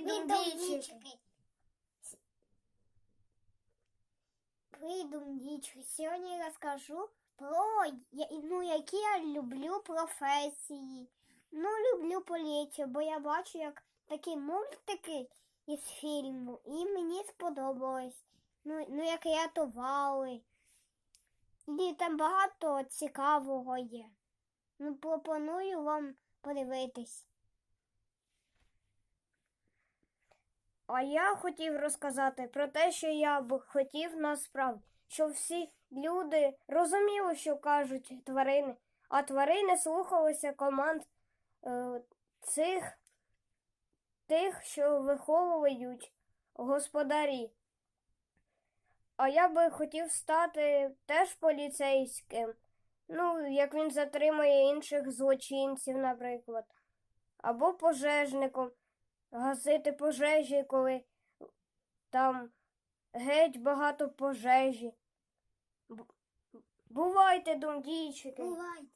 Думдічики. Привіт. Сьогодні я розкажу про ну, які я люблю професії. Ну, люблю поліцію, бо я бачу, як такі мультики із фільму, і мені сподобалось. Ну, ну як рятували. І там багато цікавого є. Ну, пропоную вам подивитись. А я хотів розказати про те, що я б хотів насправді, щоб всі люди розуміли, що кажуть тварини, а тварини слухалися команд е, цих тих, що виховують господарі. А я би хотів стати теж поліцейським. Ну, як він затримує інших злочинців, наприклад, або пожежником гасити пожежі, коли там геть багато пожежі. Бу- Бувайте, думдійчики. Бувайте.